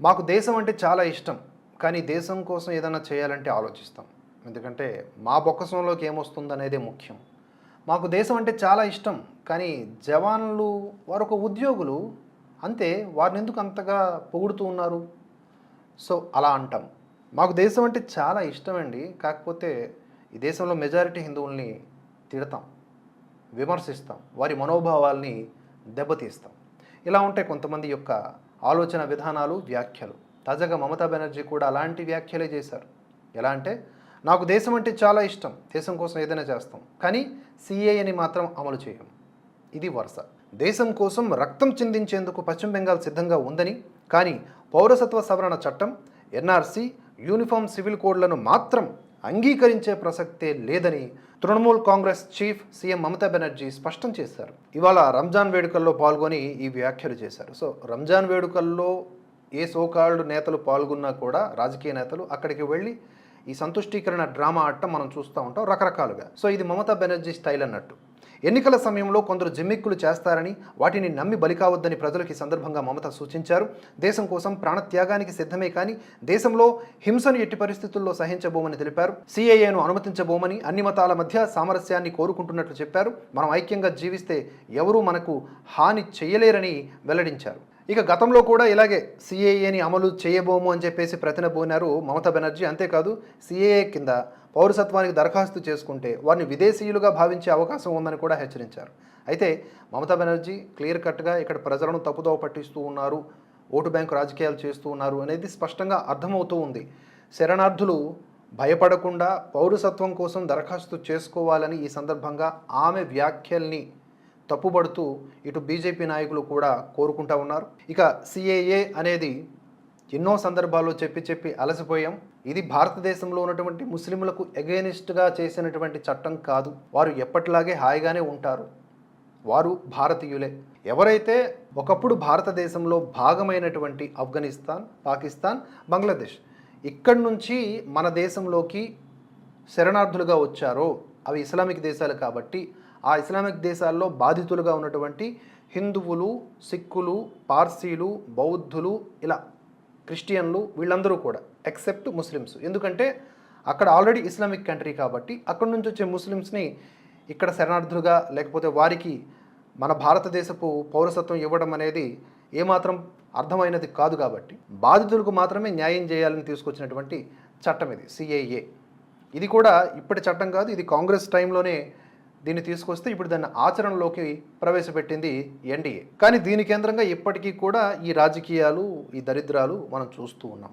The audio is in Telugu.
మాకు దేశం అంటే చాలా ఇష్టం కానీ దేశం కోసం ఏదైనా చేయాలంటే ఆలోచిస్తాం. ఎందుకంటే మా బొక్కసంలోకి ఏమొస్తుందనేదే ముఖ్యం. మాకు దేశం అంటే చాలా ఇష్టం కానీ జవాన్లు వారొక ఉద్యోగులు అంతే వారిని ఎందుకు అంతగా పొగుడుతూ ఉన్నారు? సో అలా అంటాం. మాకు దేశం అంటే చాలా ఇష్టమండి కాకపోతే ఈ దేశంలో మెజారిటీ హిందువుల్ని తిడతాం విమర్శిస్తాం వారి మనోభావాల్ని దెబ్బతీస్తాం. ఇలా ఉంటే కొంతమంది యొక్క ఆలోచన విధానాలు వ్యాఖ్యలు. తాజాగా మమతా బెనర్జీ కూడా అలాంటి వ్యాఖ్యలే చేశారు. ఎలా అంటే నాకు దేశం అంటే చాలా ఇష్టం. దేశం కోసం ఏదైనా చేస్తాం. కానీ సిఏఏని మాత్రం అమలు చేయం. ఇది వరుస. దేశం కోసం రక్తం చిందించేందుకు పశ్చిమ బెంగాల్ సిద్ధంగా ఉందని కానీ పౌరసత్వ సవరణ చట్టం ఎన్ఆర్సీ యూనిఫామ్ సివిల్ కోడ్లను మాత్రం అంగీకరించే ప్రసక్తే లేదని తృణమూల్ కాంగ్రెస్ చీఫ్ సీఎం మమతా బెనర్జీ స్పష్టం చేశారు. ఇవాళ రంజాన్ వేడుకల్లో పాల్గొని ఈ వ్యాఖ్యలు చేశారు. సో రంజాన్ వేడుకల్లో ఏ సోకాళ్ళు నేతలు పాల్గొన్నా కూడా రాజకీయ నేతలు అక్కడికి వెళ్ళి ఈ సంతుష్టీకరణ డ్రామా ఆడటం మనం చూస్తూ ఉంటాం రకరకాలుగా. సో ఇది మమతా బెనర్జీ స్టైల్ అన్నట్టు. ఎన్నికల సమయంలో కొందరు జిమ్మిక్కులు చేస్తారని వాటిని నమ్మి బలికావద్దని ప్రజలకి ప్రజలకు ఈ సందర్భంగా మమత సూచించారు. దేశం కోసం ప్రాణత్యాగానికి సిద్ధమే కానీ దేశంలో హింసను ఎట్టి పరిస్థితుల్లో సహించబోమని తెలిపారు. సిఏఏను అనుమతించబోమని అన్ని మతాల మధ్య సామరస్యాన్ని కోరుకుంటున్నట్లు చెప్పారు. మనం ఐక్యంగా జీవిస్తే ఎవరూ మనకు హాని చేయలేరని వెల్లడించారు. ఇక గతంలో కూడా ఇలాగే సిఏఏని అమలు చేయబోము అని చెప్పేసి ప్రతినబోనారు మమతా బెనర్జీ. అంతేకాదు సిఏఏ కింద పౌరసత్వానికి దరఖాస్తు చేసుకుంటే వారిని విదేశీయులుగా భావించే అవకాశం ఉందని కూడా హెచ్చరించారు. అయితే మమతా బెనర్జీ క్లియర్ కట్గా ఇక్కడ ప్రజలను తప్పుదోవ పట్టిస్తూ ఉన్నారు ఓటు బ్యాంకు రాజకీయాలు చేస్తూ ఉన్నారు అనేది స్పష్టంగా అర్థమవుతూ ఉంది. శరణార్థులు భయపడకుండా పౌరసత్వం కోసం దరఖాస్తు చేసుకోవాలని ఈ సందర్భంగా ఆమె వ్యాఖ్యల్ని తప్పుబడుతూ ఇటు బీజేపీ నాయకులు కూడా కోరుకుంటా ఉన్నారు. ఇక సిఏఏ అనేది ఎన్నో సందర్భాల్లో చెప్పి చెప్పి అలసిపోయాం. ఇది భారతదేశంలో ఉన్నటువంటి ముస్లింలకు ఎగెనిస్ట్గా చేసినటువంటి చట్టం కాదు. వారు ఎప్పటిలాగే హాయిగానే ఉంటారు. వారు భారతీయులే. ఎవరైతే ఒకప్పుడు భారతదేశంలో భాగమైనటువంటి ఆఫ్ఘనిస్తాన్ పాకిస్తాన్ బంగ్లాదేశ్ ఇక్కడి నుంచి మన దేశంలోకి శరణార్థులుగా వచ్చారో అవి ఇస్లామిక్ దేశాలు కాబట్టి ఆ ఇస్లామిక్ దేశాల్లో బాధితులుగా ఉన్నటువంటి హిందువులు సిక్కులు పార్సీలు బౌద్ధులు ఇలా క్రిస్టియన్లు వీళ్ళందరూ కూడా ఎక్సెప్ట్ ముస్లిమ్స్. ఎందుకంటే అక్కడ ఆల్రెడీ ఇస్లామిక్ కంట్రీ కాబట్టి అక్కడ నుంచి వచ్చే ముస్లిమ్స్ని ఇక్కడ శరణార్థులుగా లేకపోతే వారికి మన భారతదేశపు పౌరసత్వం ఇవ్వడం అనేది ఏమాత్రం అర్థమైనది కాదు కాబట్టి బాధితులకు మాత్రమే న్యాయం చేయాలని తీసుకొచ్చినటువంటి చట్టం ఇది సిఏఏ ఇది కూడా ఇప్పటి చట్టం కాదు ఇది కాంగ్రెస్ టైంలోనే దీన్ని తీసుకొస్తే ఇప్పుడు దాన్ని ఆచరణలోకి ప్రవేశపెట్టింది ఎన్డీఏ. కానీ దీని కేంద్రంగా ఇప్పటికీ కూడా ఈ రాజకీయాలు ఈ దరిద్రాలు మనం చూస్తూ ఉన్నాం.